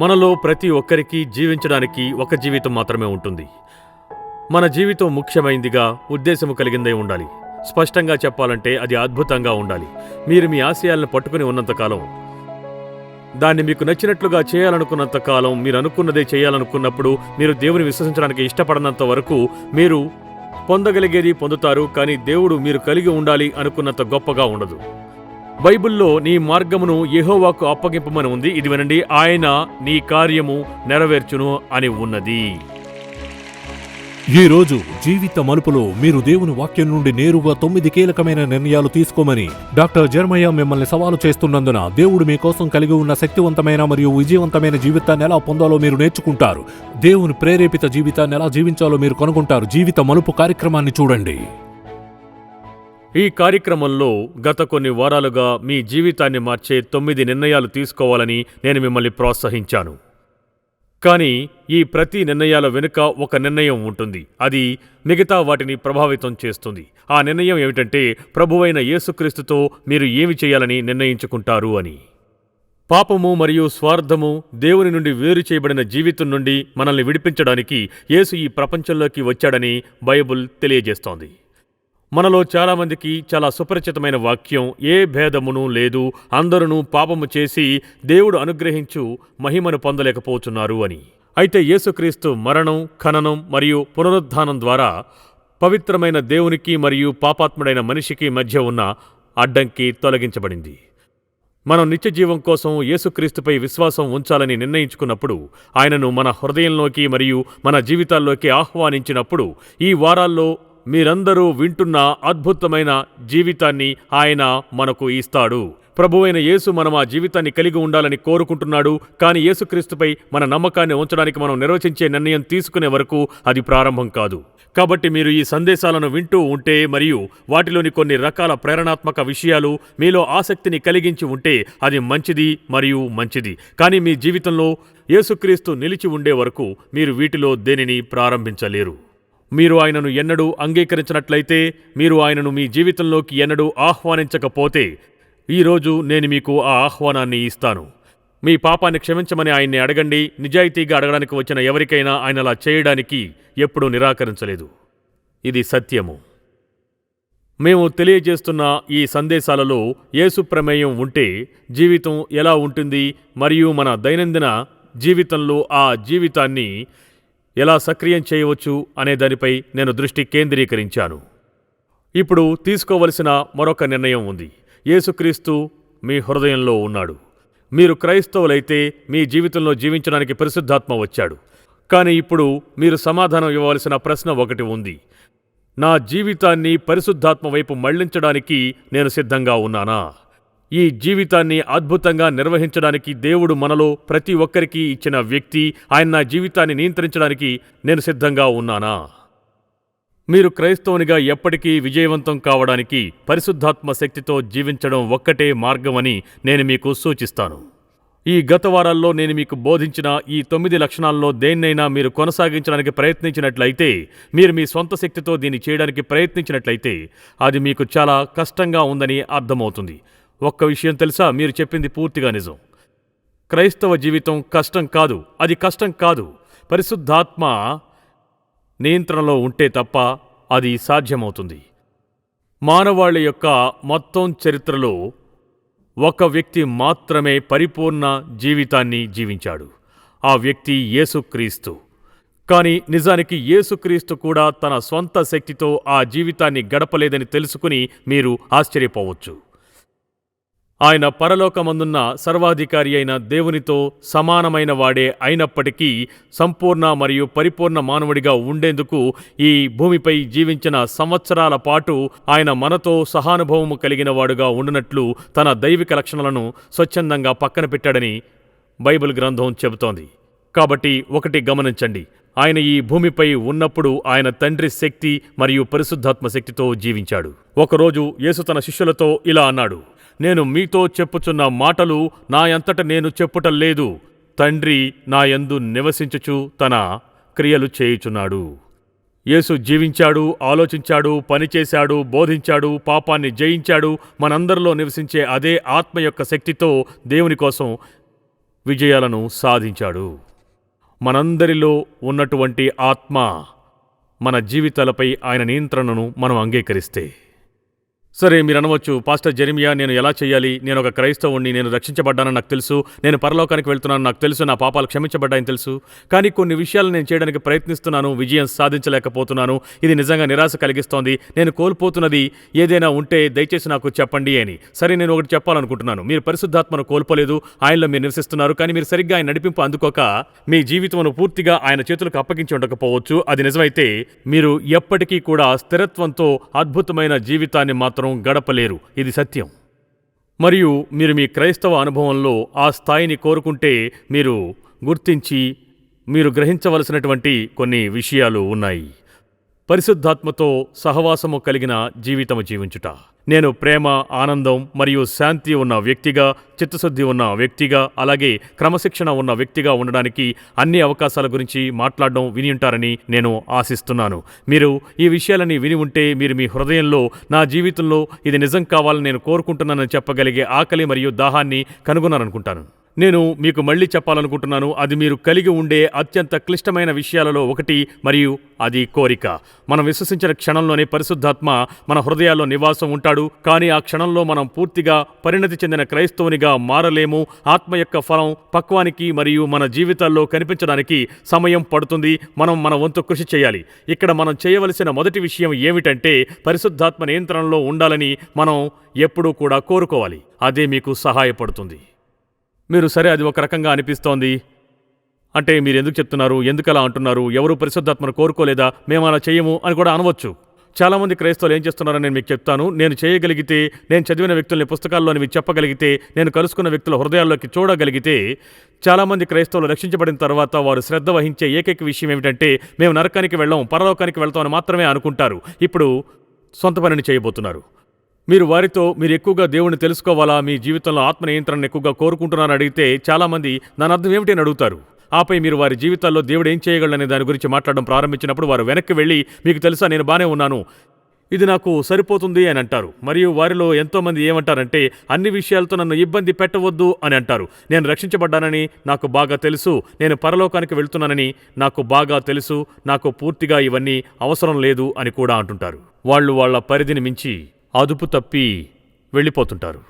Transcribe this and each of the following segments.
మనలో ప్రతి ఒక్కరికి జీవించడానికి ఒక జీవితం మాత్రమే ఉంటుంది. మన జీవితం ముఖ్యమైందిగా ఉద్దేశము కలిగిందే ఉండాలి. స్పష్టంగా చెప్పాలంటే అది అద్భుతంగా ఉండాలి. మీరు మీ ఆశయాలను పట్టుకుని ఉన్నంతకాలం దాన్ని మీకు నచ్చినట్లుగా చేయాలనుకున్నంత కాలం మీరు అనుకున్నదే చేయాలనుకున్నప్పుడు మీరు దేవుని విశ్వసించడానికి ఇష్టపడనంత వరకు మీరు పొందగలిగేది పొందుతారు కానీ దేవుడు మీరు కలిగి ఉండాలి అనుకున్నంత గొప్పగా ఉండదు. బైబిల్లో నీ మార్గమును యహోవాకు అప్పగింపమని ఉంది. ఇది వినండి ఆయన నీ కార్యము నెరవేర్చును అని ఉన్నది. ఈ రోజు జీవిత మలుపులో మీరు దేవుని వాక్యం నుండి నేరుగా తొమ్మిది కీలకమైన నిర్ణయాలు తీసుకోమని డాక్టర్ జర్మయ్య మిమ్మల్ని సవాలు చేస్తున్నందున దేవుడు మీకోసం కలిగి ఉన్న శక్తివంతమైన మరియు విజయవంతమైన జీవితాన్ని ఎలా పొందాలో మీరు నేర్చుకుంటారు. దేవుని ప్రేరేపిత జీవితాన్ని ఎలా జీవించాలో మీరు కనుగొంటారు. జీవిత మలుపు కార్యక్రమాన్ని చూడండి. ఈ కార్యక్రమంలో గత కొన్ని వారాలుగా మీ జీవితాన్ని మార్చే తొమ్మిది నిర్ణయాలు తీసుకోవాలని నేను మిమ్మల్ని ప్రోత్సహించాను. కానీ ఈ ప్రతి నిర్ణయాల వెనుక ఒక నిర్ణయం ఉంటుంది. అది మిగతా వాటిని ప్రభావితం చేస్తుంది. ఆ నిర్ణయం ఏమిటంటే ప్రభువైన యేసుక్రీస్తుతో మీరు ఏమి చేయాలని నిర్ణయించుకుంటారు అని. పాపము మరియు స్వార్థము దేవుని నుండి వేరు చేయబడిన జీవితం నుండి మనల్ని విడిపించడానికి యేసు ఈ ప్రపంచంలోకి వచ్చాడని బైబుల్ తెలియజేస్తోంది. మనలో చాలామందికి చాలా సుపరిచితమైన వాక్యం ఏ భేదమును లేదు అందరూ పాపము చేసి దేవుడు అనుగ్రహించు మహిమను పొందలేకపోతున్నారు అని. అయితే యేసుక్రీస్తు మరణం ఖననం మరియు పునరుద్ధానం ద్వారా పవిత్రమైన దేవునికి మరియు పాపాత్ముడైన మనిషికి మధ్య ఉన్న అడ్డంకి తొలగించబడింది. మనం నిత్యజీవం కోసం యేసుక్రీస్తుపై విశ్వాసం ఉంచాలని నిర్ణయించుకున్నప్పుడు ఆయనను మన హృదయంలోకి మరియు మన జీవితాల్లోకి ఆహ్వానించినప్పుడు ఈ వారాల్లో మీరందరూ వింటున్న అద్భుతమైన జీవితాన్ని ఆయన మనకు ఇస్తాడు. ప్రభువైన యేసు మనం ఆ జీవితాన్ని కలిగి ఉండాలని కోరుకుంటున్నాడు. కానీ యేసుక్రీస్తుపై మన నమ్మకాన్ని ఉంచడానికి మనం నిర్వచించే నిర్ణయం తీసుకునే వరకు అది ప్రారంభం కాదు. కాబట్టి మీరు ఈ సందేశాలను వింటూ ఉంటే మరియు వాటిలోని కొన్ని రకాల ప్రేరణాత్మక విషయాలు మీలో ఆసక్తిని కలిగించి ఉంటే అది మంచిది మరియు మంచిది. కానీ మీ జీవితంలో యేసుక్రీస్తు నిలిచి ఉండే వరకు మీరు వీటిలో దేనిని ప్రారంభించలేరు. మీరు ఆయనను ఎన్నడూ అంగీకరించినట్లయితే మీరు ఆయనను మీ జీవితంలోకి ఎన్నడూ ఆహ్వానించకపోతే ఈరోజు నేను మీకు ఆ ఆహ్వానాన్ని ఇస్తాను. మీ పాపాన్ని క్షమించమని ఆయన్ని అడగండి. నిజాయితీగా అడగడానికి వచ్చిన ఎవరికైనా ఆయన అలా చేయడానికి ఎప్పుడూ నిరాకరించలేదు. ఇది సత్యము. మేము తెలియజేస్తున్న ఈ సందేశాలలో యేసు ప్రమేయం ఉంటే జీవితం ఎలా ఉంటుంది మరియు మన దైనందిన జీవితంలో ఆ జీవితాన్ని ఎలా సక్రియం చేయవచ్చు అనే దానిపై నేను దృష్టి కేంద్రీకరించాను. ఇప్పుడు తీసుకోవలసిన మరొక నిర్ణయం ఉంది. యేసుక్రీస్తు మీ హృదయంలో ఉన్నాడు. మీరు క్రైస్తవులైతే మీ జీవితంలో జీవించడానికి పరిశుద్ధాత్మ వచ్చాడు. కానీ ఇప్పుడు మీరు సమాధానం ఇవ్వవలసిన ప్రశ్న ఒకటి ఉంది. నా జీవితాన్ని పరిశుద్ధాత్మ వైపు మళ్ళించడానికి నేను సిద్ధంగా ఉన్నానా? ఈ జీవితాన్ని అద్భుతంగా నిర్వహించడానికి దేవుడు మనలో ప్రతి ఒక్కరికి ఇచ్చిన వ్యక్తి. ఆయన నా జీవితాన్ని నియంత్రించడానికి నేను సిద్ధంగా ఉన్నానా? మీరు క్రైస్తవునిగా ఎప్పటికీ విజయవంతం కావడానికి పరిశుద్ధాత్మ శక్తితో జీవించడం ఒక్కటే మార్గమని నేను మీకు సూచిస్తాను. ఈ గత వారాల్లో నేను మీకు బోధించిన ఈ తొమ్మిది లక్షణాల్లో దేన్నైనా మీరు కొనసాగించడానికి ప్రయత్నించినట్లయితే మీరు మీ సొంత శక్తితో దీన్ని చేయడానికి ప్రయత్నించినట్లయితే అది మీకు చాలా కష్టంగా ఉందని అర్థమవుతుంది. ఒక్క విషయం తెలుసా? మీరు చెప్పింది పూర్తిగా నిజం. క్రైస్తవ జీవితం కష్టం కాదు. అది కష్టం కాదు. పరిశుద్ధాత్మ నియంత్రణలో ఉంటే తప్ప అది సాధ్యమవుతుంది. మానవాళి యొక్క మొత్తం చరిత్రలో ఒక వ్యక్తి మాత్రమే పరిపూర్ణ జీవితాన్ని జీవించాడు. ఆ వ్యక్తి యేసుక్రీస్తు. కానీ నిజానికి యేసుక్రీస్తు కూడా తన స్వంత శక్తితో ఆ జీవితాన్ని గడపలేదని తెలుసుకుని మీరు ఆశ్చర్యపోవచ్చు. ఆయన పరలోకమందున్న సర్వాధికారి అయిన దేవునితో సమానమైన వాడే అయినప్పటికీ సంపూర్ణ మరియు పరిపూర్ణ మానవుడిగా ఉండేందుకు ఈ భూమిపై జీవించిన సంవత్సరాల పాటు ఆయన మనతో సహానుభవము కలిగిన వాడుగా ఉండునట్లు తన దైవిక లక్షణాలను స్వచ్ఛందంగా పక్కన పెట్టాడని బైబిల్ గ్రంథం చెబుతోంది. కాబట్టి ఒకటి గమనించండి. ఆయన ఈ భూమిపై ఉన్నప్పుడు ఆయన తండ్రి శక్తి మరియు పరిశుద్ధాత్మ శక్తితో జీవించాడు. ఒకరోజు యేసు తన శిష్యులతో ఇలా అన్నాడు నేను మీతో చెప్పుచున్న మాటలు నా అంతట నేను చెప్పుటం లేదు. తండ్రి నా యందు నివసించుచు తన క్రియలు చేయుచున్నాడు. యేసు జీవించాడు ఆలోచించాడు పనిచేశాడు బోధించాడు పాపాన్ని జయించాడు. మనందరిలో నివసించే అదే ఆత్మ యొక్క శక్తితో దేవుని కోసం విజయాలను సాధించాడు. మనందరిలో ఉన్నటువంటి ఆత్మ మన జీవితాలపై ఆయన నియంత్రణను మనం అంగీకరిస్తే సరే మీరు అనవచ్చు పాస్టర్ జెరిమియా నేను ఎలా చేయాలి? నేను ఒక క్రైస్తవుణ్ణి నేను రక్షించబడ్డానని నాకు తెలుసు. నేను పరలోకానికి వెళ్తున్నాను నాకు తెలుసు. నా పాపాలు క్షమించబడ్డాయని తెలుసు. కానీ కొన్ని విషయాలు నేను చేయడానికి ప్రయత్నిస్తున్నాను. విజయం సాధించలేకపోతున్నాను. ఇది నిజంగా నిరాశ కలిగిస్తోంది. నేను కోల్పోతున్నది ఏదైనా ఉంటే దయచేసి నాకు చెప్పండి అని. సరే నేను ఒకటి చెప్పాలనుకుంటున్నాను. మీరు పరిశుద్ధాత్మను కోల్పోలేదు. ఆయనలో మీరు నివసిస్తున్నారు. కానీ మీరు సరిగ్గా ఆయన నడిపింపు అందుకోక మీ జీవితమును పూర్తిగా ఆయన చేతులకు అప్పగించి ఉండకపోవచ్చు. అది నిజమైతే మీరు ఎప్పటికీ కూడా స్థిరత్వంతో అద్భుతమైన జీవితాన్ని మాత్రం గడపలేరు. ఇది సత్యం. మరియు మీరు మీ క్రైస్తవ అనుభవంలో ఆ స్థాయిని కోరుకుంటే మీరు గుర్తించి మీరు గ్రహించవలసినటువంటి కొన్ని విషయాలు ఉన్నాయి. పరిశుద్ధాత్మతో సహవాసము కలిగిన జీవితము జీవించుట. నేను ప్రేమ ఆనందం మరియు శాంతి ఉన్న వ్యక్తిగా చిత్తశుద్ధి ఉన్న వ్యక్తిగా అలాగే క్రమశిక్షణ ఉన్న వ్యక్తిగా ఉండడానికి అన్ని అవకాశాల గురించి మాట్లాడడం విని ఉంటారని నేను ఆశిస్తున్నాను. మీరు ఈ విషయాలని విని ఉంటే మీరు మీ హృదయంలో నా జీవితంలో ఇది నిజం కావాలని నేను కోరుకుంటున్నానని చెప్పగలిగే ఆకలి మరియు దాహాన్ని కనుగొన్నారనుకుంటాను నేను మీకు మళ్ళీ చెప్పాలనుకుంటున్నాను. అది మీరు కలిగి ఉండే అత్యంత క్లిష్టమైన విషయాలలో ఒకటి మరియు అది కోరిక. మనం విశ్వసించిన క్షణంలోనే పరిశుద్ధాత్మ మన హృదయాల్లో నివాసం ఉంటాడు. కానీ ఆ క్షణంలో మనం పూర్తిగా పరిణతి చెందిన క్రైస్తవునిగా మారలేము. ఆత్మ యొక్క ఫలం పక్వానికి మరియు మన జీవితాల్లో కనిపించడానికి సమయం పడుతుంది. మనం మన వంతు కృషి చేయాలి. ఇక్కడ మనం చేయవలసిన మొదటి విషయం ఏమిటంటే పరిశుద్ధాత్మ నియంత్రణలో ఉండాలని మనం ఎప్పుడూ కూడా కోరుకోవాలి. అదే మీకు సహాయపడుతుంది. మీరు సరే అది ఒక రకంగా అనిపిస్తోంది. అంటే మీరు ఎందుకు చెప్తున్నారు? ఎందుకలా అంటున్నారు? ఎవరు పరిశుద్ధాత్మను కోరుకోలేదా? మేము అలా చేయము అని కూడా అనవచ్చు. చాలామంది క్రైస్తవులు ఏం చేస్తున్నారని నేను మీకు చెప్తాను. నేను చేయగలిగితే నేను చదివిన వ్యక్తుల్ని పుస్తకాల్లోని మీకు చెప్పగలిగితే నేను కలుసుకున్న వ్యక్తుల హృదయాల్లోకి చూడగలిగితే చాలామంది క్రైస్తవులు రక్షించబడిన తర్వాత వారు శ్రద్ధ వహించే ఏకైక విషయం ఏమిటంటే మేము నరకానికి వెళ్ళాం పరలోకానికి వెళ్తామని మాత్రమే అనుకుంటారు. ఇప్పుడు సొంత పనిని చేయబోతున్నారు. మీరు వారితో మీరు ఎక్కువగా దేవుణ్ణి తెలుసుకోవాలా? మీ జీవితంలో ఆత్మ నియంత్రణను ఎక్కువగా కోరుకుంటున్నారని అడిగితే చాలామంది దాని అర్థం ఏమిటి అని అడుగుతారు. ఆపై మీరు వారి జీవితాల్లో దేవుడు ఏం చేయగలడనే దాని గురించి మాట్లాడడం ప్రారంభించినప్పుడు వారు వెనక్కి వెళ్ళి మీకు తెలుసా నేను బాగానే ఉన్నాను. ఇది నాకు సరిపోతుంది అని అంటారు. మరియు వారిలో ఎంతోమంది ఏమంటారంటే అన్ని విషయాలతో నన్ను ఇబ్బంది పెట్టవద్దు అని అంటారు. నేను రక్షించబడ్డానని నాకు బాగా తెలుసు. నేను పరలోకానికి వెళ్తున్నానని నాకు బాగా తెలుసు. నాకు పూర్తిగా ఇవన్నీ అవసరం లేదు అని కూడా అంటుంటారు. వాళ్ళు వాళ్ళ పరిధిని మించి అదుపు తప్పి వెళ్ళిపోతుంటారు.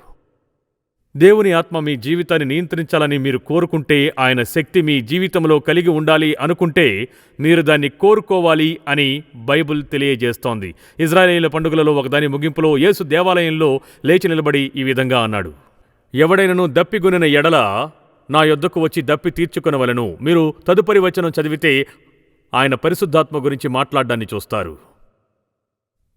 దేవుని ఆత్మ మీ జీవితాన్ని నియంత్రించాలని మీరు కోరుకుంటే ఆయన శక్తి మీ జీవితంలో కలిగి ఉండాలి అనుకుంటే మీరు దాన్ని కోరుకోవాలి అని బైబిల్ తెలియజేస్తోంది. ఇజ్రాయేలీల పండుగలలో ఒకదాని ముగింపులో యేసు దేవాలయంలో లేచి నిలబడి ఈ విధంగా అన్నాడు. ఎవడైనను దప్పిగొనిన ఎడల నా యొద్దకు వచ్చి దప్పి తీర్చుకునవలను. మీరు తదుపరి వచనం చదివితే ఆయన పరిశుద్ధాత్మ గురించి మాట్లాడడాన్ని చూస్తారు.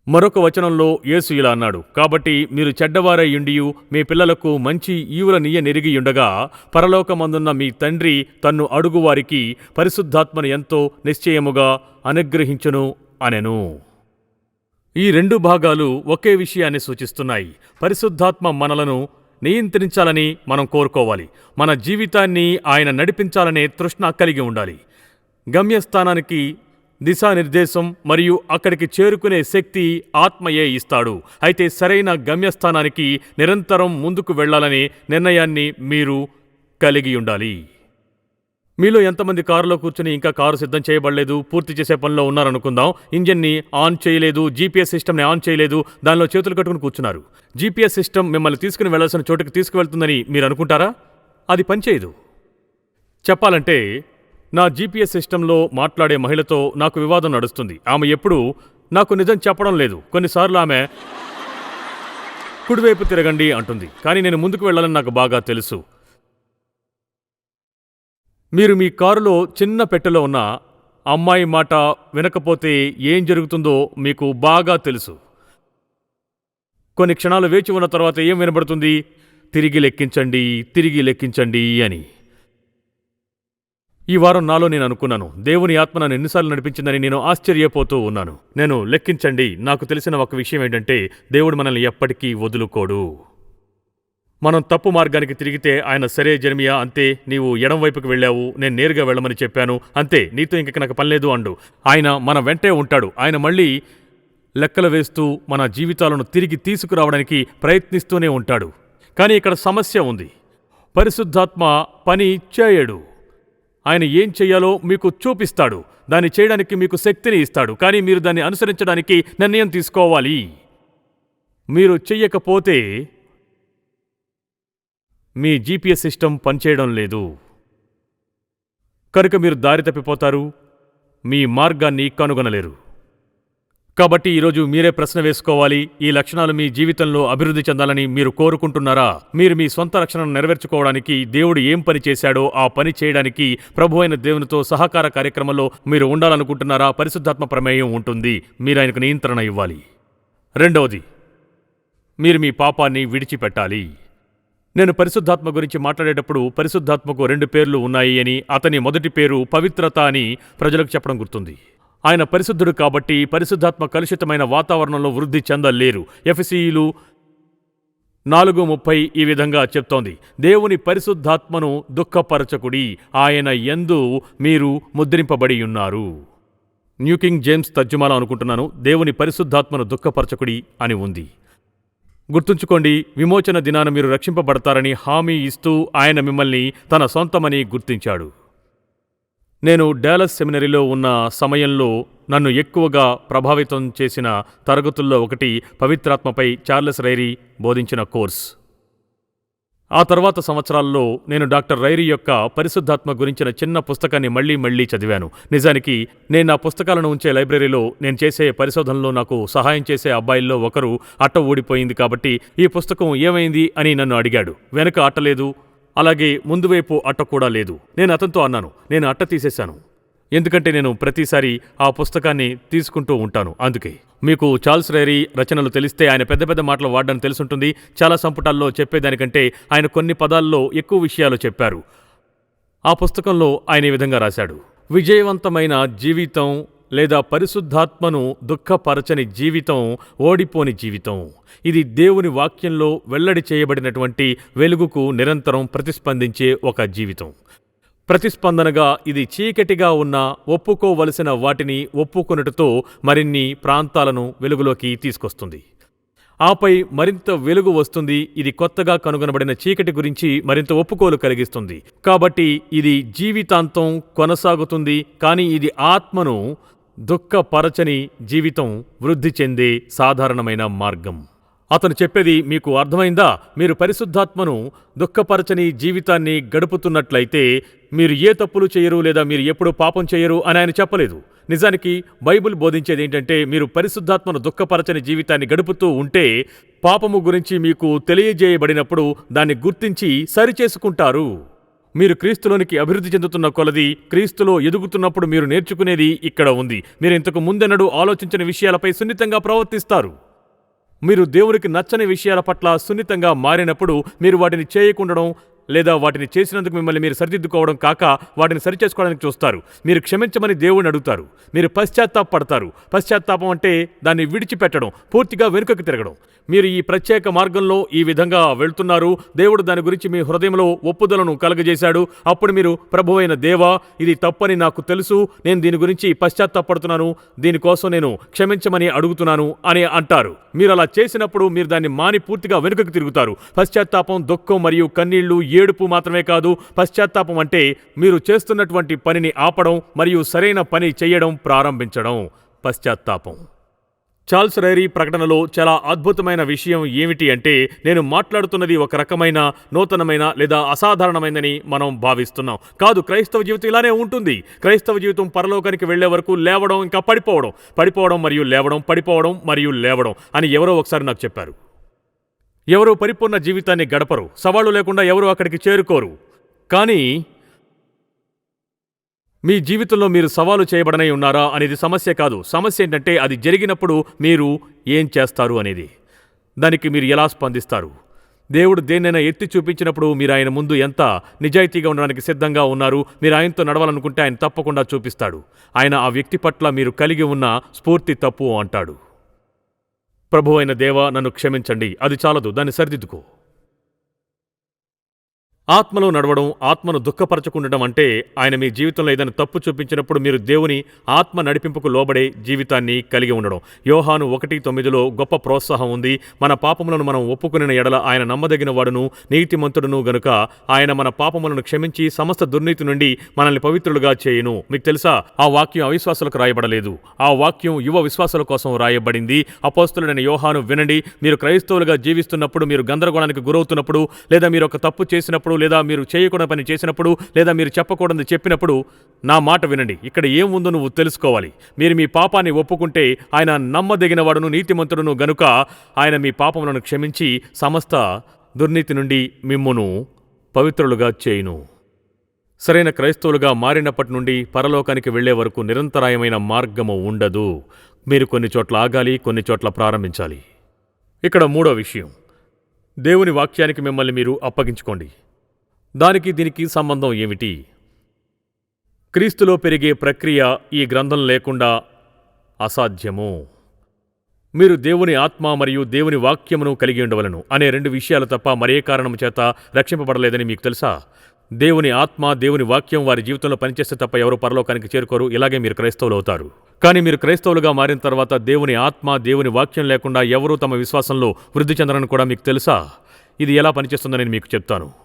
మరొక వచనంలో యేసు ఇలా అన్నాడు కాబట్టి మీరు చెడ్డవారై ఉండియు మీ పిల్లలకు మంచి ఈవుల నీయ నెరిగియుండగా పరలోకమందున్న మీ తండ్రి తన్ను అడుగువారికి పరిశుద్ధాత్మను ఎంతో నిశ్చయముగా అనుగ్రహించును అనెను. ఈ రెండు భాగాలు ఒకే విషయాన్ని సూచిస్తున్నాయి. పరిశుద్ధాత్మ మనలను నియంత్రించాలని మనం కోరుకోవాలి. మన జీవితాన్ని ఆయన నడిపించాలనే తృష్ణ కలిగి ఉండాలి. గమ్యస్థానానికి దిశానిర్దేశం మరియు అక్కడికి చేరుకునే శక్తి ఆత్మయే ఇస్తాడు. అయితే సరైన గమ్యస్థానానికి నిరంతరం ముందుకు వెళ్ళాలనే నిర్ణయాన్ని మీరు కలిగి ఉండాలి. మీలో ఎంతమంది కారులో కూర్చుని ఇంకా కారు సిద్ధం చేయబడలేదు పూర్తి చేసే పనిలో ఉన్నారనుకుందాం. ఇంజన్ని ఆన్ చేయలేదు జీపీఎస్ సిస్టమ్ని ఆన్ చేయలేదు దానిలో చేతులు కట్టుకుని కూర్చున్నారు. జీపీఎస్ సిస్టమ్ మిమ్మల్ని తీసుకుని వెళ్ళాల్సిన చోటుకి తీసుకువెళ్తుందని మీరు అనుకుంటారా? అది పనిచేయదు. చెప్పాలంటే నా జీపీఎస్ సిస్టంలో మాట్లాడే మహిళతో నాకు వివాదం నడుస్తుంది. ఆమె ఎప్పుడూ నాకు నిజం చెప్పడం లేదు. కొన్నిసార్లు ఆమె కుడివైపు తిరగండి అంటుంది. కానీ నేను ముందుకు వెళ్ళాలని నాకు బాగా తెలుసు. మీరు మీ కారులో చిన్న పెట్టెలో ఉన్న అమ్మాయి మాట వినకపోతే ఏం జరుగుతుందో మీకు బాగా తెలుసు. కొన్ని క్షణాలు వేచి ఉన్న తర్వాత ఏం వినబడుతుంది? తిరిగి లెక్కించండి తిరిగి లెక్కించండి అని. ఈ వారం నాలో నేను అనుకున్నాను. దేవుని ఆత్మ నన్ను ఎన్నిసార్లు నడిపించిందని నేను ఆశ్చర్యపోతూ ఉన్నాను. నేను లెక్కించండి. నాకు తెలిసిన ఒక విషయం ఏంటంటే దేవుడు మనల్ని ఎప్పటికీ వదులుకోడు. మనం తప్పు మార్గానికి తిరిగితే ఆయన సరే జర్మియా అంతే నీవు ఎడం వైపుకి వెళ్ళావు నేను నేరుగా వెళ్ళమని చెప్పాను. అంతే నీతో ఇంక నాకు పనిలేదు అండు. ఆయన మన వెంటే ఉంటాడు. ఆయన మళ్ళీ లెక్కలు వేస్తూ మన జీవితాలను తిరిగి తీసుకురావడానికి ప్రయత్నిస్తూనే ఉంటాడు. కానీ ఇక్కడ సమస్య ఉంది. పరిశుద్ధాత్మ పని చేయడు. ఆయన ఏం చేయాలో మీకు చూపిస్తాడు. దాన్ని చేయడానికి మీకు శక్తిని ఇస్తాడు. కానీ మీరు దాన్ని అనుసరించడానికి నిర్ణయం తీసుకోవాలి. మీరు చెయ్యకపోతే మీ జీపీఎస్ సిస్టమ్ పనిచేయడం లేదు. కనుక మీరు దారి తప్పిపోతారు. మీ మార్గాన్ని కనుగొనలేరు. కాబట్టి ఈరోజు మీరే ప్రశ్న వేసుకోవాలి. ఈ లక్షణాలు మీ జీవితంలో అభివృద్ధి చెందాలని మీరు కోరుకుంటున్నారా? మీరు మీ సొంత రక్షణను నెరవేర్చుకోవడానికి దేవుడు ఏం పని చేశాడో ఆ పని చేయడానికి ప్రభు అయిన దేవునితో సహకార కార్యక్రమంలో మీరు ఉండాలనుకుంటున్నారా? పరిశుద్ధాత్మ ప్రమేయం ఉంటుంది. మీరు ఆయనకు నియంత్రణ ఇవ్వాలి. రెండవది మీరు మీ పాపాన్ని విడిచిపెట్టాలి. నేను పరిశుద్ధాత్మ గురించి మాట్లాడేటప్పుడు పరిశుద్ధాత్మకు రెండు పేర్లు ఉన్నాయి అని అతని మొదటి పేరు పవిత్రత అని ప్రజలకు చెప్పడం గుర్తుంది. ఆయన పరిశుద్ధుడు కాబట్టి పరిశుద్ధాత్మ కలుషితమైన వాతావరణంలో వృద్ధి చెందలేరు. ఎఫ్సిఈలు నాలుగు ముప్పై ఈ విధంగా చెప్తోంది. దేవుని పరిశుద్ధాత్మను దుఃఖపరచకుడి. ఆయన ఎందు మీరు ముద్రింపబడి ఉన్నారు. న్యూ కింగ్ జేమ్స్ తర్జుమాలో అనుకుంటున్నాను దేవుని పరిశుద్ధాత్మను దుఃఖపరచకుడి అని ఉంది. గుర్తుంచుకోండి విమోచన దినాన మీరు రక్షింపబడతారని హామీ ఇస్తూ ఆయన మిమ్మల్ని తన సొంతమని గుర్తించాడు. నేను డాలస్ సెమినరీలో ఉన్న సమయంలో నన్ను ఎక్కువగా ప్రభావితం చేసిన తరగతుల్లో ఒకటి పవిత్రాత్మపై చార్లెస్ రైరీ బోధించిన కోర్స్. ఆ తర్వాత సంవత్సరాల్లో నేను డాక్టర్ రైరీ యొక్క పరిశుద్ధాత్మ గురించిన చిన్న పుస్తకాన్ని మళ్ళీ మళ్ళీ చదివాను. నిజానికి నేను నా పుస్తకాలను ఉంచే లైబ్రరీలో నేను చేసే పరిశోధనలో నాకు సహాయం చేసే అబ్బాయిల్లో ఒకరు అట్ట ఊడిపోయింది కాబట్టి ఈ పుస్తకం ఏమైంది అని నన్ను అడిగాడు. వెనక అట్టలేదు అలాగే ముందు వైపు అట్ట కూడా లేదు. నేను అతనితో అన్నాను నేను అట్ట తీసేశాను. ఎందుకంటే నేను ప్రతిసారి ఆ పుస్తకాన్ని తీసుకుంటూ ఉంటాను. అందుకే మీకు చార్ల్స్ రైరీ రచనలు తెలిస్తే ఆయన పెద్ద పెద్ద మాటలు వాడడం తెలుసుంటుంది. చాలా సంపుటాల్లో చెప్పేదానికంటే ఆయన కొన్ని పదాల్లో ఎక్కువ విషయాలు చెప్పారు. ఆ పుస్తకంలో ఆయన ఈ విధంగా రాశాడు. విజయవంతమైన జీవితం లేదా పరిశుద్ధాత్మను దుఃఖపరచని జీవితం ఓడిపోని జీవితం. ఇది దేవుని వాక్యంలో వెల్లడి చేయబడినటువంటి వెలుగుకు నిరంతరం ప్రతిస్పందించే ఒక జీవితం. ప్రతిస్పందనగా ఇది చీకటిగా ఉన్న ఒప్పుకోవలసిన వాటిని ఒప్పుకొనుటతో మరిన్ని ప్రాంతాలను వెలుగులోకి తీసుకొస్తుంది. ఆపై మరింత వెలుగు వస్తుంది. ఇది కొత్తగా కనుగొనబడిన చీకటి గురించి మరింత ఒప్పుకోలు కలిగిస్తుంది. కాబట్టి ఇది జీవితాంతం కొనసాగుతుంది. కానీ ఇది ఆత్మను దుఃఖపరచని జీవితం వృద్ధి చెందే సాధారణమైన మార్గం. అతను చెప్పేది మీకు అర్థమైందా? మీరు పరిశుద్ధాత్మను దుఃఖపరచని జీవితాన్ని గడుపుతున్నట్లయితే మీరు ఏ తప్పులు చేయరు లేదా మీరు ఎప్పుడు పాపం చేయరు అని ఆయన చెప్పలేదు. నిజానికి బైబిల్ బోధించేది ఏంటంటే మీరు పరిశుద్ధాత్మను దుఃఖపరచని జీవితాన్ని గడుపుతూ ఉంటే పాపము గురించి మీకు తెలియజేయబడినప్పుడు దాన్ని గుర్తించి సరిచేసుకుంటారు. మీరు క్రీస్తులోనికి అభివృద్ధి చెందుతున్న కొలది క్రీస్తులో ఎదుగుతున్నప్పుడు మీరు నేర్చుకునేది ఇక్కడ ఉంది. మీరు ఇంతకు ముందెన్నడూ ఆలోచించిన విషయాలపై సున్నితంగా ప్రవర్తిస్తారు. మీరు దేవునికి నచ్చని విషయాల పట్ల సున్నితంగా మారినప్పుడు మీరు వాటిని చేయకుండడం లేదా వాటిని చేసినందుకు మిమ్మల్ని మీరు సరిదిద్దుకోవడం కాక వాటిని సరిచేసుకోవడానికి చూస్తారు. మీరు క్షమించమని దేవుడిని అడుగుతారు. మీరు పశ్చాత్తాపడతారు. పశ్చాత్తాపం అంటే దాన్ని విడిచిపెట్టడం పూర్తిగా వెనుకకు తిరగడం. మీరు ఈ ప్రత్యేక మార్గంలో ఈ విధంగా వెళ్తున్నారు. దేవుడు దాని గురించి మీ హృదయంలో ఒప్పుదలను కలగజేశాడు. అప్పుడు మీరు ప్రభు అయిన దేవా ఇది తప్పని నాకు తెలుసు. నేను దీని గురించి పశ్చాత్తాపడుతున్నాను. దీనికోసం నేను క్షమించమని అడుగుతున్నాను అని అంటారు. మీరు అలా చేసినప్పుడు మీరు దాన్ని మాని పూర్తిగా వెనుకకు తిరుగుతారు. పశ్చాత్తాపం దుఃఖం మరియు కన్నీళ్ళు ఏడుపు మాత్రమే కాదు పశ్చాత్తాపం అంటే మీరు చేస్తున్నటువంటి పనిని ఆపడం మరియు సరైన పని చేయడం ప్రారంభించడం. పశ్చాత్తాపం. చార్ల్స్ రైరీ ప్రకటనలో చాలా అద్భుతమైన విషయం ఏమిటి అంటే నేను మాట్లాడుతున్నది ఒక రకమైన నూతనమైన లేదా అసాధారణమైనదని మనం భావిస్తున్నాం. కాదు క్రైస్తవ జీవితం ఇలానే ఉంటుంది. క్రైస్తవ జీవితం పరలోకానికి వెళ్ళే వరకు లేవడం ఇంకా పడిపోవడం. పడిపోవడం మరియు లేవడం పడిపోవడం మరియు లేవడం అని ఎవరో ఒకసారి నాకు చెప్పారు. ఎవరు పరిపూర్ణ జీవితాన్ని గడపరు సవాళ్ళు లేకుండా ఎవరూ అక్కడికి చేరుకోరు. కానీ మీ జీవితంలో మీరు సవాలు చేయబడనై ఉన్నారా అనేది సమస్య కాదు. సమస్య ఏంటంటే అది జరిగినప్పుడు మీరు ఏం చేస్తారు అనేది. దానికి మీరు ఎలా స్పందిస్తారు? దేవుడు దేన్నైనా ఎత్తి చూపించినప్పుడు మీరు ఆయన ముందు ఎంత నిజాయితీగా ఉండడానికి సిద్ధంగా ఉన్నారు? మీరు ఆయనతో నడవాలనుకుంటే ఆయన తప్పకుండా చూపిస్తాడు. ఆయన ఆ వ్యక్తి పట్ల మీరు కలిగి ఉన్న స్ఫూర్తి తప్పు అంటాడు. ప్రభు అయిన దేవా నన్ను క్షమించండి. అది చాలదు. దాన్ని సరిదిద్దుకో. ఆత్మలో నడవడం ఆత్మను దుఃఖపరచకుండడం అంటే ఆయన మీ జీవితంలో ఏదైనా తప్పు చూపించినప్పుడు మీరు దేవుని ఆత్మ నడిపింపుకు లోబడే జీవితాన్ని కలిగి ఉండడం. యోహాను ఒకటి తొమ్మిదిలో గొప్ప ప్రోత్సాహం ఉంది. మన పాపములను మనం ఒప్పుకుని ఎడల ఆయన నమ్మదగిన వాడును నీతిమంతుడును గనుక ఆయన మన పాపములను క్షమించి సమస్త దుర్నీతి నుండి మనల్ని పవిత్రులుగా చేయును. మీకు తెలుసా? ఆ వాక్యం అవిశ్వాసులకు రాయబడలేదు. ఆ వాక్యం యువ విశ్వాసుల కోసం రాయబడింది. అపోస్తులైన యోహాను వినండి. మీరు క్రైస్తవులుగా జీవిస్తున్నప్పుడు మీరు గందరగోళానికి గురవుతున్నప్పుడు లేదా మీరు ఒక తప్పు చేసినప్పుడు లేదా మీరు చేయకూడని పని చేసినప్పుడు లేదా మీరు చెప్పకూడదని చెప్పినప్పుడు నా మాట వినండి. ఇక్కడ ఏముందో నువ్వు తెలుసుకోవాలి. మీరు మీ పాపాన్ని ఒప్పుకుంటే ఆయన నమ్మదగినవాడును నీతిమంతుడును గనుక ఆయన మీ పాపములను క్షమించి సమస్త దుర్నీతి నుండి మిమ్మును పవిత్రులుగా చేయును. సరైన క్రైస్తవులుగా మారినప్పటి నుండి పరలోకానికి వెళ్ళే వరకు నిరంతరాయమైన మార్గము ఉండదు. మీరు కొన్ని చోట్ల ఆగాలి కొన్ని చోట్ల ప్రారంభించాలి. ఇక్కడ మూడో విషయం. దేవుని వాక్యానికి మిమ్మల్ని మీరు అప్పగించుకోండి. దానికి దీనికి సంబంధం ఏమిటి? క్రీస్తులో పెరిగే ప్రక్రియ ఈ గ్రంథం లేకుండా అసాధ్యము. మీరు దేవుని ఆత్మ మరియు దేవుని వాక్యమును కలిగి ఉండవలను అనే రెండు విషయాలు తప్ప మరే కారణం చేత రక్షింపబడలేదని మీకు తెలుసా? దేవుని ఆత్మ దేవుని వాక్యం వారి జీవితంలో పనిచేస్తే తప్ప ఎవరు పరలోకానికి చేరుకోరు ఇలాగే మీరు క్రైస్తవులు అవుతారు. కానీ మీరు క్రైస్తవులుగా మారిన తర్వాత దేవుని ఆత్మ దేవుని వాక్యం లేకుండా ఎవరూ తమ విశ్వాసంలో వృద్ధి చెందరని కూడా మీకు తెలుసా? ఇది ఎలా పనిచేస్తుందని నేను మీకు చెప్తాను.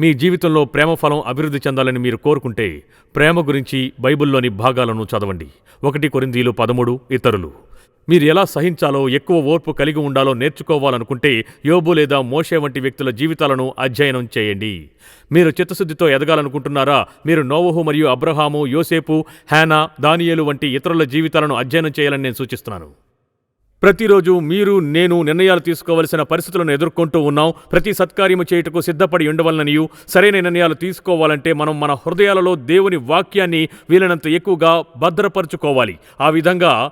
మీ జీవితంలో ప్రేమ ఫలం అభివృద్ధి చెందాలని మీరు కోరుకుంటే ప్రేమ గురించి బైబిల్లోని భాగాలను చదవండి. ఒకటి కొరిందీలు పదమూడు ఇతరులు. మీరు ఎలా సహించాలో ఎక్కువ ఓర్పు కలిగి ఉండాలో నేర్చుకోవాలనుకుంటే యోబు లేదా మోషే వంటి వ్యక్తుల జీవితాలను అధ్యయనం చేయండి. మీరు చిత్తశుద్ధితో ఎదగాలనుకుంటున్నారా? మీరు నోవహు మరియు అబ్రహాము యోసేపు హ్యానా దానియేలు వంటి ఇతరుల జీవితాలను అధ్యయనం చేయాలని నేను సూచిస్తున్నాను. ప్రతిరోజు మీరు నేను నిర్ణయాలు తీసుకోవలసిన పరిస్థితులను ఎదుర్కొంటూ ఉన్నాం. ప్రతి సత్కార్యము చేయుటకు సిద్ధపడి ఉండవలననియు సరైన నిర్ణయాలు తీసుకోవాలంటే మనం మన హృదయాలలో దేవుని వాక్యాన్ని వీలైనంత ఎక్కువగా భద్రపరుచుకోవాలి. ఆ విధంగా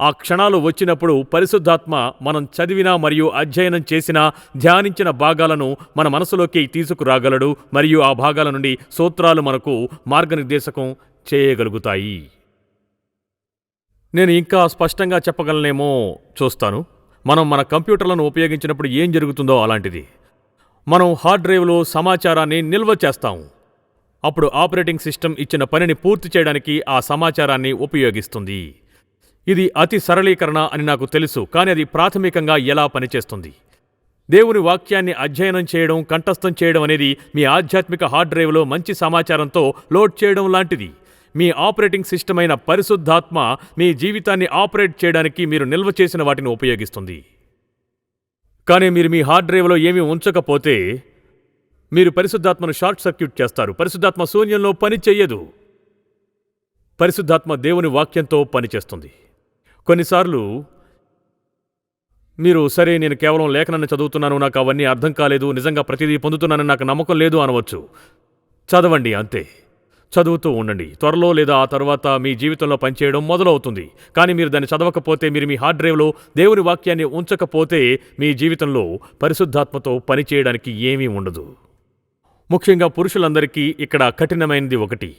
ఆ క్షణాలు వచ్చినప్పుడు పరిశుద్ధాత్మ మనం చదివిన మరియు అధ్యయనం చేసిన ధ్యానించిన భాగాలను మన మనసులోకి తీసుకురాగలడు. మరియు ఆ భాగాల నుండి సూత్రాలు మనకు మార్గనిర్దేశకం చేయగలుగుతాయి. నేను ఇంకా స్పష్టంగా చెప్పగలనేమో చూస్తాను. మనం మన కంప్యూటర్లను ఉపయోగించినప్పుడు ఏం జరుగుతుందో అలాంటిది. మనం హార్డ్ డ్రైవ్లో సమాచారాన్ని నిల్వ చేస్తాం అప్పుడు ఆపరేటింగ్ సిస్టమ్ ఇచ్చిన పనిని పూర్తి చేయడానికి ఆ సమాచారాన్ని ఉపయోగిస్తుంది. ఇది అతి సరళీకరణ అని నాకు తెలుసు కానీ అది ప్రాథమికంగా ఎలా పనిచేస్తుంది? దేవుని వాక్యాన్ని అధ్యయనం చేయడం కంఠస్థం చేయడం అనేది మీ ఆధ్యాత్మిక హార్డ్ డ్రైవ్లో మంచి సమాచారంతో లోడ్ చేయడం లాంటిది. మీ ఆపరేటింగ్ సిస్టమ్ అయిన పరిశుద్ధాత్మ మీ జీవితాన్ని ఆపరేట్ చేయడానికి మీరు నిల్వ చేసిన వాటిని ఉపయోగిస్తుంది. కానీ మీరు మీ హార్డ్ డ్రైవ్లో ఏమీ ఉంచకపోతే మీరు పరిశుద్ధాత్మను షార్ట్ సర్క్యూట్ చేస్తారు. పరిశుద్ధాత్మ శూన్యంలో పని చెయ్యదు. పరిశుద్ధాత్మ దేవుని వాక్యంతో పనిచేస్తుంది కొన్నిసార్లు మీరు సరే నేను కేవలం లేఖనాన్ని చదువుతున్నాను నాకు అవన్నీ అర్థం కాలేదు నిజంగా ప్రతిదీ పొందుతున్నానని నాకు నమ్మకం లేదు అనవచ్చు. చదవండి అంతే. చదువుతూ ఉండండి. త్వరలో లేదా ఆ తర్వాత మీ జీవితంలో పనిచేయడం మొదలవుతుంది. కానీ మీరు దాన్ని చదవకపోతే మీరు మీ హార్డ్ డ్రైవ్లో దేవుని వాక్యాన్ని ఉంచకపోతే మీ జీవితంలో పరిశుద్ధాత్మతో పనిచేయడానికి ఏమీ ఉండదు. ముఖ్యంగా పురుషులందరికీ ఇక్కడ కఠినమైనది ఒకటి.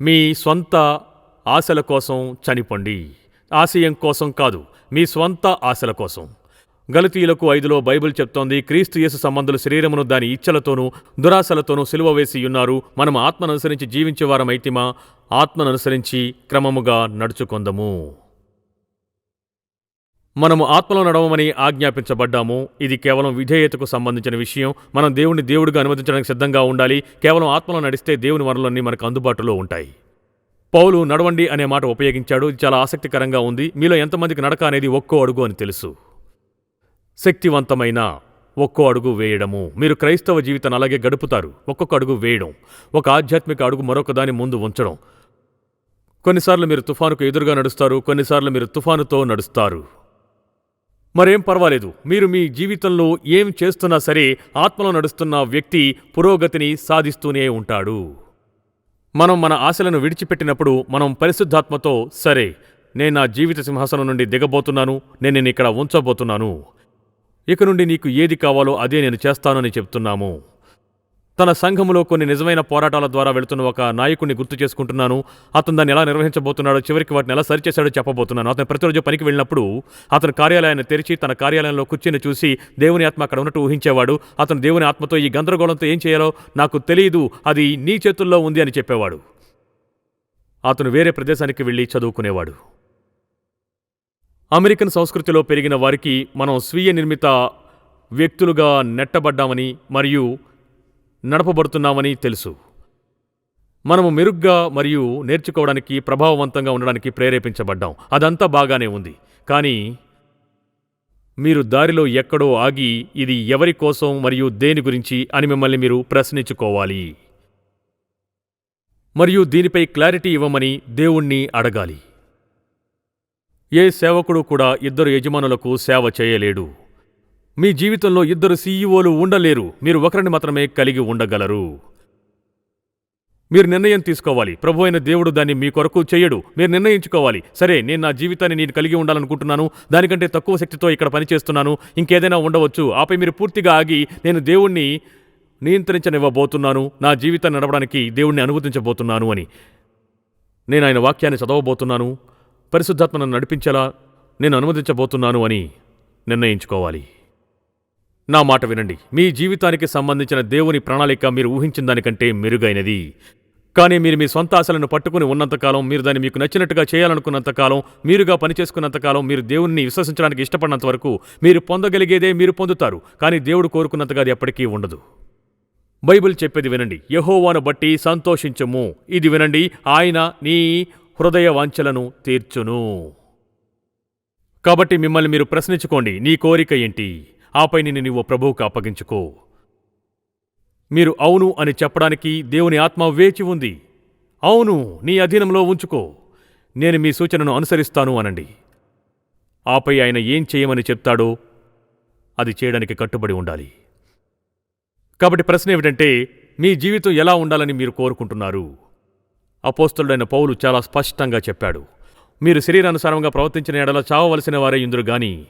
మీ స్వంత ఆశల కోసం చనిపోండి. ఆశయం కోసం కాదు మీ స్వంత ఆశల కోసం. గలతీయులకు ఐదులో బైబిల్ చెప్తోంది క్రీస్తు యేసు సంబంధులు శరీరమును దాని ఇచ్చలతోనూ దురాశలతోనూ సిలువ వేసి ఉన్నారు మనం ఆత్మను అనుసరించి జీవించేవారమైతిమా? ఆత్మను అనుసరించి క్రమముగా నడుచుకొందము. మనము ఆత్మలో నడవమని ఆజ్ఞాపించబడ్డాము. ఇది కేవలం విధేయతకు సంబంధించిన విషయం. మనం దేవుని దేవుడిగా అనుమతించడానికి సిద్ధంగా ఉండాలి. కేవలం ఆత్మలో నడిస్తే దేవుని వనరులన్నీ మనకు అందుబాటులో ఉంటాయి. పౌలు నడవండి అనే మాట ఉపయోగించాడు. ఇది చాలా ఆసక్తికరంగా ఉంది. మీలో ఎంతమందికి నడక అనేది ఒక్కో అడుగు అని తెలుసు. శక్తివంతమైన ఒక్కో అడుగు వేయడము. మీరు క్రైస్తవ జీవితాన్ని అలాగే గడుపుతారు. ఒక్కొక్క అడుగు వేయడం. ఒక ఆధ్యాత్మిక అడుగు మరొక దాని ముందు ఉంచడం. కొన్నిసార్లు మీరు తుఫానుకు ఎదురుగా నడుస్తారు. కొన్నిసార్లు మీరు తుఫానుతో నడుస్తారు. మరేం పర్వాలేదు. మీరు మీ జీవితంలో ఏం చేస్తున్నా సరే ఆత్మలో నడుస్తున్న వ్యక్తి పురోగతిని సాధిస్తూనే ఉంటాడు. మనం మన ఆశలను విడిచిపెట్టినప్పుడు మనం పరిశుద్ధాత్మతో సరే నేను నా జీవిత సింహాసనం నుండి దిగబోతున్నాను. నేను ఇక్కడ ఉంచబోతున్నాను. ఇక నుండి నీకు ఏది కావాలో అదే నేను చేస్తానని చెప్తున్నాము. తన సంఘములో కొన్ని నిజమైన పోరాటాల ద్వారా వెళుతున్న ఒక నాయకుడిని గుర్తు చేసుకుంటున్నాను. అతను దాన్ని ఎలా నిర్వహించబోతున్నాడో చివరికి వాటిని ఎలా సరిచేశాడో చెప్పబోతున్నాను. అతను ప్రతిరోజు పనికి వెళ్ళినప్పుడు అతను కార్యాలయాన్ని తెరిచి తన కార్యాలయంలో కూర్చొని చూసి దేవుని ఆత్మ అక్కడ ఉన్నట్టు ఊహించేవాడు. అతను దేవుని ఆత్మతో ఈ గందరగోళంతో ఏం చేయాలో నాకు తెలియదు. అది నీ చేతుల్లో ఉంది అని చెప్పేవాడు. అతను వేరే ప్రదేశానికి వెళ్ళి చదువుకునేవాడు. అమెరికన్ సంస్కృతిలో పెరిగిన వారికి మనం స్వీయ నిర్మిత వ్యక్తులుగా నెట్టబడ్డామని మరియు నడపబడుతున్నామని తెలుసు. మనము మెరుగ్గా మరియు నేర్చుకోవడానికి ప్రభావవంతంగా ఉండడానికి ప్రేరేపించబడ్డాం. అదంతా బాగానే ఉంది. కానీ మీరు దారిలో ఎక్కడో ఆగి ఇది ఎవరి కోసం మరియు దేని గురించి అని మిమ్మల్ని మీరు ప్రశ్నించుకోవాలి. మరియు దీనిపై క్లారిటీ ఇవ్వమని దేవుణ్ణి అడగాలి. ఏ సేవకుడు కూడా ఇద్దరు యజమానులకు సేవ చేయలేడు. మీ జీవితంలో ఇద్దరు సీఈఓలు ఉండలేరు. మీరు ఒకరిని మాత్రమే కలిగి ఉండగలరు. మీరు నిర్ణయం తీసుకోవాలి. ప్రభు అయిన దేవుడు దాన్ని మీ కొరకు చేయడు. మీరు నిర్ణయించుకోవాలి. సరే నేను నా జీవితాన్ని నేను కలిగి ఉండాలనుకుంటున్నాను. దానికంటే తక్కువ శక్తితో ఇక్కడ పనిచేస్తున్నాను. ఇంకేదైనా ఉండవచ్చు. ఆపై మీరు పూర్తిగా ఆగి నేను దేవుణ్ణి నియంత్రించనివ్వబోతున్నాను. నా జీవితాన్ని నడవడానికి దేవుణ్ణి అనుమతించబోతున్నాను అని. నేను ఆయన వాక్యాన్ని చదవబోతున్నాను. పరిశుద్ధాత్మను నడిపించేలా నేను అనుమతించబోతున్నాను అని నిర్ణయించుకోవాలి. నా మాట వినండి. మీ జీవితానికి సంబంధించిన దేవుని ప్రణాళిక మీరు ఊహించిన దానికంటే మెరుగైనది. కానీ మీరు మీ సొంత ఆశలను పట్టుకుని ఉన్నంతకాలం మీరు దాన్ని మీకు నచ్చినట్టుగా చేయాలనుకున్నంతకాలం మీరుగా పనిచేసుకున్నంతకాలం మీరు దేవుణ్ణి విశ్వసించడానికి ఇష్టపడినంత వరకు మీరు పొందగలిగేదే మీరు పొందుతారు. కానీ దేవుడు కోరుకున్నంతగా అది ఎప్పటికీ ఉండదు. బైబిల్ చెప్పేది వినండి. యహోవాను బట్టి సంతోషించము. ఇది వినండి. ఆయన నీ హృదయ వాంఛలను తీర్చును. కాబట్టి మిమ్మల్ని మీరు ప్రశ్నించుకోండి నీ కోరిక ఏంటి? ఆపై నిన్ను నీవు ప్రభువుకు అప్పగించుకో. మీరు అవును అని చెప్పడానికి దేవుని ఆత్మ వేచి ఉంది. అవును నీ అధీనంలో ఉంచుకో. నేను మీ సూచనను అనుసరిస్తాను అనండి. ఆపై ఆయన ఏం చేయమని చెప్తాడో అది చేయడానికి కట్టుబడి ఉండాలి. కాబట్టి ప్రశ్న ఏమిటంటే మీ జీవితం ఎలా ఉండాలని మీరు కోరుకుంటున్నారు? అపోస్తుడైన పౌలు చాలా స్పష్టంగా చెప్పాడు. మీరు శరీరానుసారంగా ప్రవర్తించిన ఎడల చావవలసిన వారే ఇందురు గాని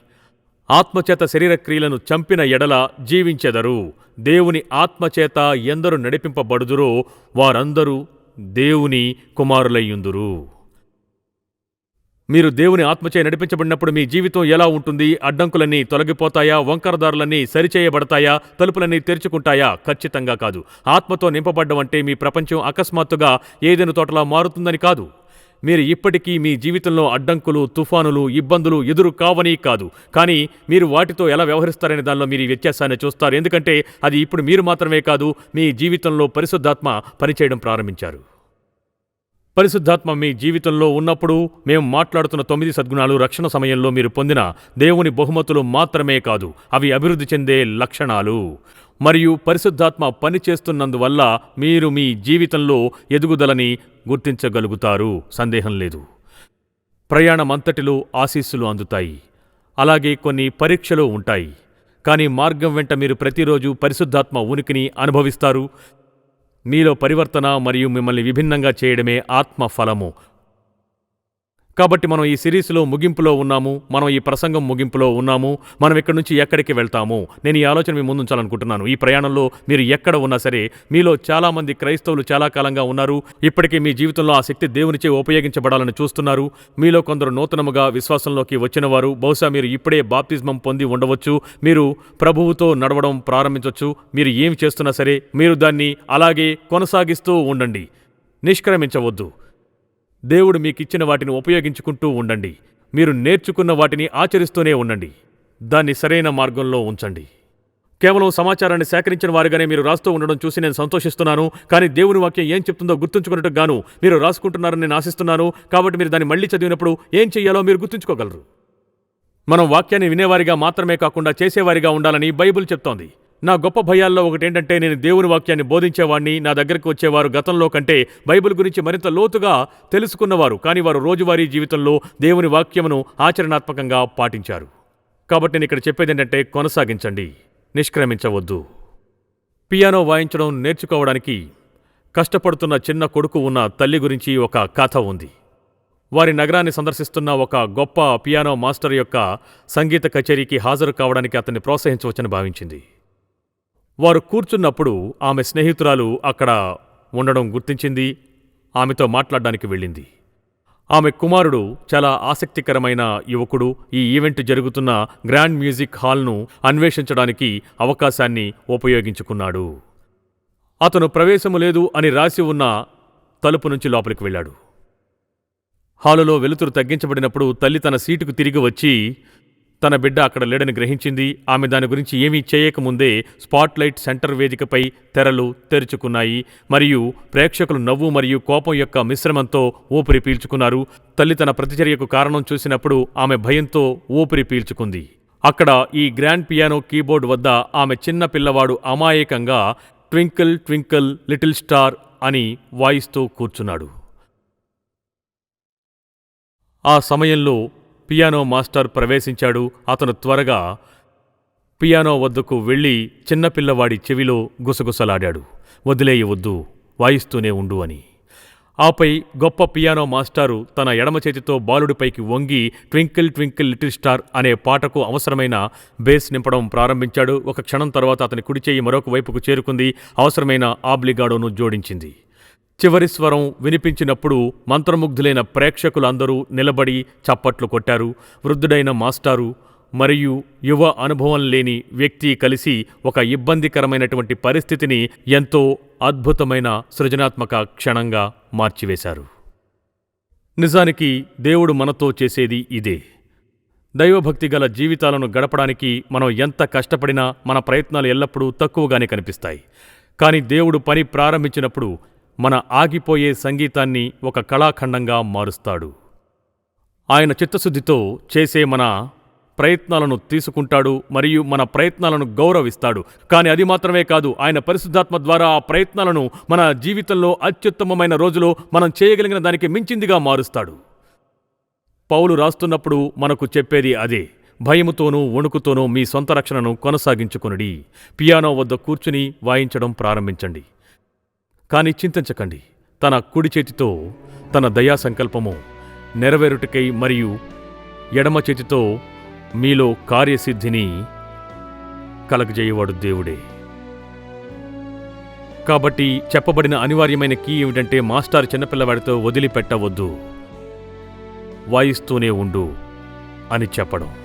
ఆత్మచేత శరీరక్రియలను చంపిన ఎడల జీవించెదరు. దేవుని ఆత్మచేత ఎందరు నడిపింపబడుదురో వారందరూ దేవుని కుమారులయ్యుందురు. మీరు దేవుని ఆత్మచే నడిపించబడినప్పుడు మీ జీవితం ఎలా ఉంటుంది? అడ్డంకులన్నీ తొలగిపోతాయా? వంకరదారులన్నీ సరిచేయబడతాయా? తలుపులన్నీ తెరుచుకుంటాయా? ఖచ్చితంగా కాదు. ఆత్మతో నింపబడ్డం అంటే మీ ప్రపంచం అకస్మాత్తుగా ఏదైనా తోటలా మారుతుందని కాదు. మీరు ఇప్పటికీ మీ జీవితంలో అడ్డంకులు తుఫానులు ఇబ్బందులు ఎదురు కావని కాదు. కానీ మీరు వాటితో ఎలా వ్యవహరిస్తారనే దానిలో మీరు ఈ వ్యత్యాసాన్ని చూస్తారు. ఎందుకంటే అది ఇప్పుడు మీరు మాత్రమే కాదు మీ జీవితంలో పరిశుద్ధాత్మ పనిచేయడం ప్రారంభించారు. పరిశుద్ధాత్మ మీ జీవితంలో ఉన్నప్పుడు మేము మాట్లాడుతున్న తొమ్మిది సద్గుణాలు రక్షణ సమయంలో మీరు పొందిన దేవుని బహుమతులు మాత్రమే కాదు అవి అభివృద్ధి చెందే లక్షణాలు. మరియు పరిశుద్ధాత్మ పనిచేస్తున్నందువల్ల మీరు మీ జీవితంలో ఎదుగుదలని గుర్తించగలుగుతారు. సందేహం లేదు. ప్రయాణమంతటిలో ఆశీస్సులు అందుతాయి. అలాగే కొన్ని పరీక్షలు ఉంటాయి. కానీ మార్గం వెంట మీరు ప్రతిరోజు పరిశుద్ధాత్మ ఉనికిని అనుభవిస్తారు. మీలో పరివర్తన మరియు మిమ్మల్ని విభిన్నంగా చేయడమే ఆత్మ ఫలము కాబట్టి మనం ఈ సిరీస్లో ముగింపులో ఉన్నాము మనం ఈ ప్రసంగం ముగింపులో ఉన్నాము మనం ఇక్కడి నుంచి ఎక్కడికి వెళ్తాము? నేను ఈ ఆలోచన మీ ముందుంచాలనుకుంటున్నాను. ఈ ప్రయాణంలో మీరు ఎక్కడ ఉన్నా సరే మీలో చాలామంది క్రైస్తవులు చాలా కాలంగా ఉన్నారు. ఇప్పటికే మీ జీవితంలో ఆ శక్తి దేవునిచే ఉపయోగించబడాలని చూస్తున్నారు. మీలో కొందరు నూతనముగా విశ్వాసంలోకి వచ్చిన వారు బహుశా మీరు ఇప్పుడే బాప్తిజమం పొంది ఉండవచ్చు. మీరు ప్రభువుతో నడవడం ప్రారంభించవచ్చు. మీరు ఏమి చేస్తున్నా సరే మీరు దాన్ని అలాగే కొనసాగిస్తూ ఉండండి. నిష్క్రమించవద్దు. దేవుడు మీకిచ్చిన వాటిని ఉపయోగించుకుంటూ ఉండండి. మీరు నేర్చుకున్న వాటిని ఆచరిస్తూనే ఉండండి. దాన్ని సరైన మార్గంలో ఉంచండి. కేవలం సమాచారాన్ని సేకరించిన వారిగానే మీరు రాస్తూ ఉండడం చూసి నేను సంతోషిస్తున్నాను. కానీ దేవుని వాక్యం ఏం చెప్తుందో గుర్తుంచుకున్నట్టు గాను మీరు రాసుకుంటున్నారని నేను ఆశిస్తున్నాను. కాబట్టి మీరు దాన్ని మళ్ళీ చదివినప్పుడు ఏం చెయ్యాలో మీరు గుర్తుంచుకోగలరు. మనం వాక్యాన్ని వినేవారిగా మాత్రమే కాకుండా చేసేవారిగా ఉండాలని బైబిల్ చెప్తోంది. నా గొప్ప భయాల్లో ఒకటేంటంటే నేను దేవుని వాక్యాన్ని బోధించేవాడిని నా దగ్గరికి వచ్చేవారు గతంలో కంటే బైబిల్ గురించి మరింత లోతుగా తెలుసుకున్నవారు. కానీ వారు రోజువారీ జీవితంలో దేవుని వాక్యమును ఆచరణాత్మకంగా పాటించారు. కాబట్టి నేను ఇక్కడ చెప్పేది ఏంటంటే కొనసాగించండి. నిష్క్రమించవద్దు. పియానో వాయించడం నేర్చుకోవడానికి కష్టపడుతున్న చిన్న కొడుకు ఉన్న తల్లి గురించి ఒక కథ ఉంది. వారి నగరాన్ని సందర్శిస్తున్న ఒక గొప్ప పియానో మాస్టర్ యొక్క సంగీత కచేరీకి హాజరు కావడానికి అతన్ని ప్రోత్సహించవచ్చని భావించింది. వారు కూర్చున్నప్పుడు ఆమె స్నేహితురాలు అక్కడ ఉండడం గుర్తించింది ఆమెతో మాట్లాడడానికి వెళ్ళింది. ఆమె కుమారుడు చాలా ఆసక్తికరమైన యువకుడు. ఈ ఈవెంట్ జరుగుతున్న గ్రాండ్ మ్యూజిక్ హాల్ను అన్వేషించడానికి అవకాశాన్ని ఉపయోగించుకున్నాడు. అతను ప్రవేశము లేదు అని రాసి ఉన్న తలుపు నుంచి లోపలికి వెళ్ళాడు. హాలులో వెలుతురు తగ్గించబడినప్పుడు తల్లి తన సీటుకు తిరిగి వచ్చి తన బిడ్డ అక్కడ లేడని గ్రహించింది. ఆమె దాని గురించి ఏమీ చేయకముందే స్పాట్లైట్ సెంటర్ వేదికపై తెరలు తెరుచుకున్నాయి. మరియు ప్రేక్షకులు నవ్వు మరియు కోపం యొక్క మిశ్రమంతో ఊపిరి పీల్చుకున్నారు. తల్లి తన ప్రతిచర్యకు కారణం చూసినప్పుడు ఆమె భయంతో ఊపిరి పీల్చుకుంది. అక్కడ ఈ గ్రాండ్ పియానో కీబోర్డ్ వద్ద ఆమె చిన్న పిల్లవాడు అమాయకంగా ట్వింకిల్ ట్వింకిల్ లిటిల్ స్టార్ అని వాయిస్తూ కూర్చున్నాడు. ఆ సమయంలో పియానో మాస్టర్ ప్రవేశించాడు. అతను త్వరగా పియానో వద్దకు వెళ్ళి చిన్నపిల్లవాడి చెవిలో గుసగుసలాడాడు. వదిలేయవద్దు వాయిస్తూనే ఉండు అని. ఆపై గొప్ప పియానో మాస్టారు తన ఎడమ చేతితో బాలుడిపైకి వంగి ట్వింకిల్ ట్వింకిల్ లిటిల్ స్టార్ అనే పాటకు అవసరమైన బేస్ నింపడం ప్రారంభించాడు. ఒక క్షణం తర్వాత అతని కుడిచేయి మరొక వైపుకు చేరుకుంది. అవసరమైన ఆబ్లిగాడోను జోడించింది. చివరి స్వరం వినిపించినప్పుడు మంత్రముగ్ధులైన ప్రేక్షకులందరూ నిలబడి చప్పట్లు కొట్టారు. వృద్ధుడైన మాస్టారు మరియు యువ అనుభవం లేని వ్యక్తి కలిసి ఒక ఇబ్బందికరమైనటువంటి పరిస్థితిని ఎంతో అద్భుతమైన సృజనాత్మక క్షణంగా మార్చివేశారు. నిజానికి దేవుడు మనతో చేసేది ఇదే. దైవభక్తి గల జీవితాలను గడపడానికి మనం ఎంత కష్టపడినా మన ప్రయత్నాలు ఎల్లప్పుడూ తక్కువగానే కనిపిస్తాయి. కానీ దేవుడు పని ప్రారంభించినప్పుడు మన ఆగిపోయే సంగీతాన్ని ఒక కళాఖండంగా మారుస్తాడు. ఆయన చిత్తశుద్ధితో చేసే మన ప్రయత్నాలను తీసుకుంటాడు మరియు మన ప్రయత్నాలను గౌరవిస్తాడు. కానీ అది మాత్రమే కాదు ఆయన పరిశుద్ధాత్మ ద్వారా ఆ ప్రయత్నాలను మన జీవితంలో అత్యుత్తమమైన రోజులో మనం చేయగలిగిన దానికి మించిందిగా మారుస్తాడు. పౌలు రాస్తున్నప్పుడు మనకు చెప్పేది అదే భయముతోనూ వణుకుతోనూ మీ సొంత రక్షణను కొనసాగించుకునడి. పియానో వద్ద కూర్చుని వాయించడం ప్రారంభించండి. కానీ చింతించకండి. తన కుడి చేతితో తన దయా సంకల్పము నెరవేరుటకై మరియు ఎడమ చేతితో మీలో కార్యసిద్ధిని కలగజేయవాడు దేవుడే. కాబట్టి చెప్పబడిన అనివార్యమైన కీ ఏమిటంటే మాస్టర్ చిన్నపిల్లవాడితో వదిలిపెట్టవద్దు. వాయిస్తూనే ఉండు అని చెప్పడం.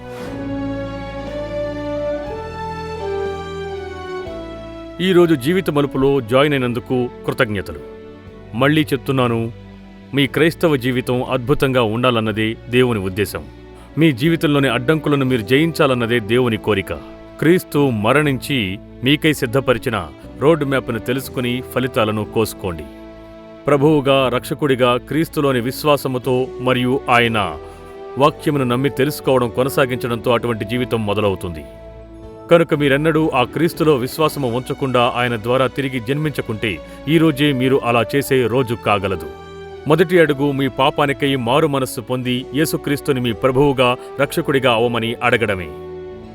ఈరోజు జీవిత మలుపులో జాయిన్ అయినందుకు కృతజ్ఞతలు. మళ్ళీ చెప్తున్నాను మీ క్రైస్తవ జీవితం అద్భుతంగా ఉండాలన్నదే దేవుని ఉద్దేశం. మీ జీవితంలోని అడ్డంకులను మీరు జయించాలన్నదే దేవుని కోరిక. క్రీస్తు మరణించి మీకై సిద్ధపరిచిన రోడ్ మ్యాప్ను తెలుసుకుని ఫలితాలను కోసుకోండి. ప్రభువుగా రక్షకుడిగా క్రీస్తులోని విశ్వాసముతో మరియు ఆయన వాక్యమును నమ్మి తెలుసుకోవడం కొనసాగించడంతో అటువంటి జీవితం మొదలవుతుంది. కనుక మీరెన్నడూ ఆ క్రీస్తులో విశ్వాసము ఉంచకుండా ఆయన ద్వారా తిరిగి జన్మించకుంటే ఈరోజే మీరు అలా చేసే రోజు కాగలదు. మొదటి అడుగు మీ పాపానికై మారు మనస్సు పొంది యేసుక్రీస్తుని మీ ప్రభువుగా రక్షకుడిగా అవమని అడగడమే.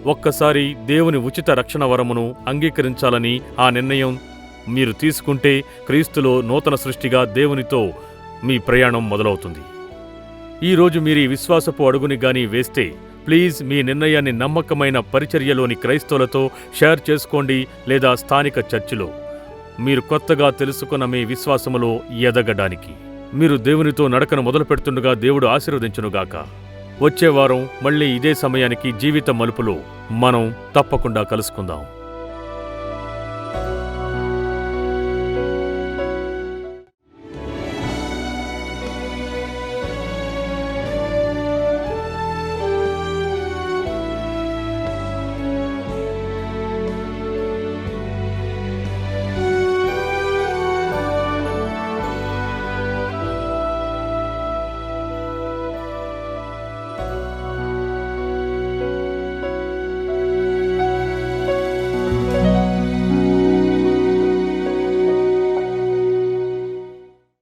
ఒక్కసారి దేవుని ఉచిత రక్షణ వరమును అంగీకరించాలని ఆ నిర్ణయం మీరు తీసుకుంటే క్రీస్తులో నూతన సృష్టిగా దేవునితో మీ ప్రయాణం మొదలవుతుంది. ఈరోజు మీరు ఈ విశ్వాసపు అడుగుని గాని వేస్తే ప్లీజ్ మీ నిర్ణయాన్ని నమ్మకమైన పరిచర్యలోని క్రైస్తవులతో షేర్ చేసుకోండి లేదా స్థానిక చర్చిలో. మీరు కొత్తగా తెలుసుకున్న మీ విశ్వాసములో ఎదగడానికి. మీరు దేవునితో నడకను మొదలు పెడుతుండగా దేవుడు ఆశీర్వదించునుగాక. వచ్చే వారం మళ్ళీ ఇదే సమయానికి జీవిత మలుపులో మనం తప్పకుండా కలుసుకుందాం.